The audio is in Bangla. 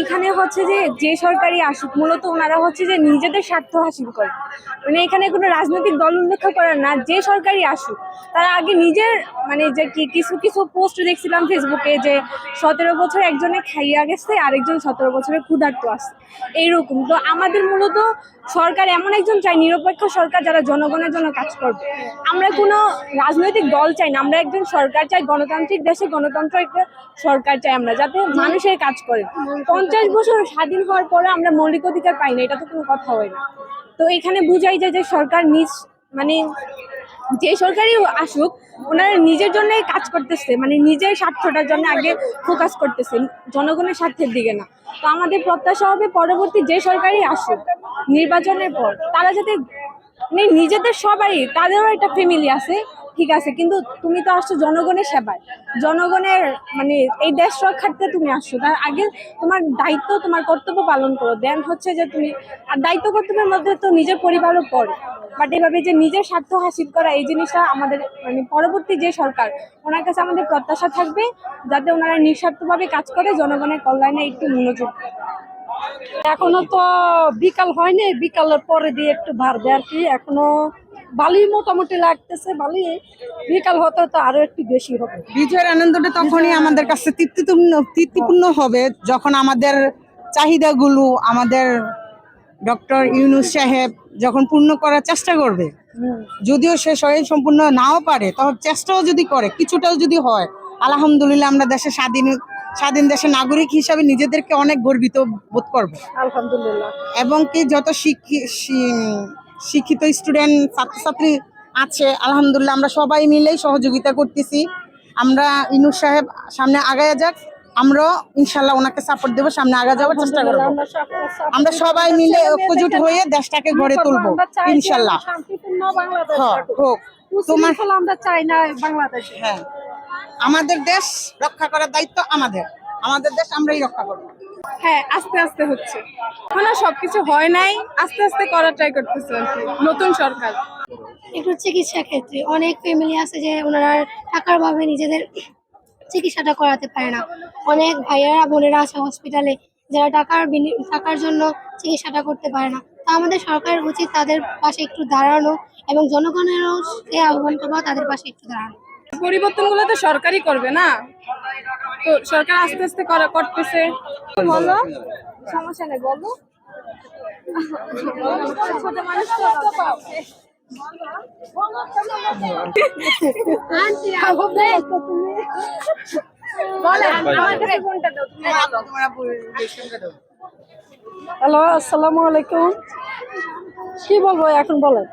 এখানে হচ্ছে যে যে সরকারি আসুক, মূলত ওনারা হচ্ছে যে নিজেদের স্বার্থ হাসিল করে মানে এখানে কোনো রাজনৈতিক দল উল্লেখ করে না, যে সরকারি আসুক, তারা আগে নিজের মানে যে কি, কিছু কিছু পোস্ট দেখছিলাম ফেসবুকে যে সতেরো বছর একজনে খাইয়া গেছে, আরেকজন সতেরো বছরে ক্ষুধার্ত আছে। এইরকম। তো আমাদের মূলত সরকার এমন একজন চাই, নিরপেক্ষ সরকার যারা জনগণের জন্য কাজ করবে। আমরা কোনো রাজনৈতিক দল চাই না, আমরা একজন সরকার চাই, গণতান্ত্রিক দেশে গণতন্ত্র একটা সরকার চাই আমরা, যাতে মানুষের কাজ করে। পঞ্চাশ বছর স্বাধীন হওয়ার পরে আমরা মৌলিক অধিকার পাই না, এটা তো কোনো কথা হয় না। তো এখানে বুঝাই যায় যে সরকার নিজ মানে যে সরকারই আসুক, ওনারা নিজের জন্যই কাজ করতেছে মানে নিজের স্বার্থটার জন্য আগে ফোকাস করতেছে, জনগণের স্বার্থের দিকে না। তো আমাদের প্রত্যাশা হবে পরবর্তী যে সরকারই আসুক, নির্বাচনের পর, তারা যাতে মানে নিজেদের সবারই, তাদেরও একটা ফ্যামিলি আছে ঠিক আছে, কিন্তু তুমি তো আসছো জনগণের সেবায়। জনগণের মানে এই দেশ রক্ষার্থে তুমি আসছো। তার আগে তোমার দায়িত্ব, তোমার কর্তব্য পালন করো। দেন হচ্ছে যে তুমি, আর দায়িত্ব কর্তব্যের মধ্যে তো নিজের পরিবারও পড়ে। বাট এভাবে যে নিজের স্বার্থ হাসিল করা, এই জিনিসটা আমাদের মানে পরবর্তী যে সরকার, ওনার কাছে আমাদের প্রত্যাশা থাকবে, যাতে ওনারা নিঃস্বার্থভাবে কাজ করে, জনগণের কল্যাণে একটু মনোযোগ দেয়। এখনও তো বিকাল হয়নি, বিকালের পরে দিয়ে একটু বাড়বে আর কি। এখনও বালি মোটামুটি লাগতেছে বালি বিকাল হতে তো আরও একটু বেশি হবে। বিজয়ের আনন্দটা তখনই আমাদের কাছে তৃপ্তিপূর্ণ তৃপ্তিপূর্ণ হবে যখন আমাদের চাহিদাগুলো আমাদের ডক্টর ইউনুস সাহেব যখন পূর্ণ করার চেষ্টা করবে। যদিও সে স্বয়ং সম্পূর্ণ নাও পারে তখন চেষ্টাও যদি করে কিছুটাও যদি হয় আলহামদুলিল্লাহ আমরা দেশের স্বাধীন স্বাধীন দেশের নাগরিক হিসাবে নিজেদেরকে অনেক গর্বিত বোধ করব। আলহামদুলিল্লাহ। এবং কি যত শিক্ষি- শিক্ষিত স্টুডেন্ট ছাত্রছাত্রী আছে আলহামদুলিল্লাহ আমরা সবাই মিলেই সহযোগিতা করতেছি। আমরা ইনুর সাহেব সামনে আগায় যাক আমরাও ইনশাল্লাহ ওনাকে সাপোর্ট দেবো সামনে আগা যাওয়ার চেষ্টা করব। আমরা সবাই মিলে ঐক্যজোট হয়ে দেশটাকে গড়ে তুলবো আমরা ইনশাল্লাহ। হ্যাঁ। হোক তোমার আমরা চাই না বাংলাদেশে। হ্যাঁ আমাদের দেশ রক্ষা করার দায়িত্ব আমাদের। আমাদের দেশ আমরাই রক্ষা করব। হ্যাঁ আস্তে আস্তে হচ্ছে। এখনও সবকিছু হয় নাই আস্তে আস্তে করার ট্রাই করতেছে আর কি নতুন সরকার। একটু চিকিৎসা ক্ষেত্রে অনেক ফ্যামিলি আছে যে ওনারা টাকার অভাবে নিজেদের চিকিৎসাটা করাতে পারে না। অনেক ভাইয়েরা বোনেরা আছে হসপিটালে যারা টাকার টাকার জন্য চিকিৎসাটা করতে পারে না। তা আমাদের সরকারের উচিত তাদের পাশে একটু দাঁড়ানো এবং জনগণেরও কে আহ্বান করব তাদের পাশে একটু দাঁড়ানো। পরিবর্তনগুলো তো সরকারই করবে না। তো সরকার আস্তে আস্তে করা করতেছে। বলো। সমস্যা নেই বলো। ছোট মানুষ। হ্যালো আসসালামু আলাইকুম। কি বলব এখন বলেন।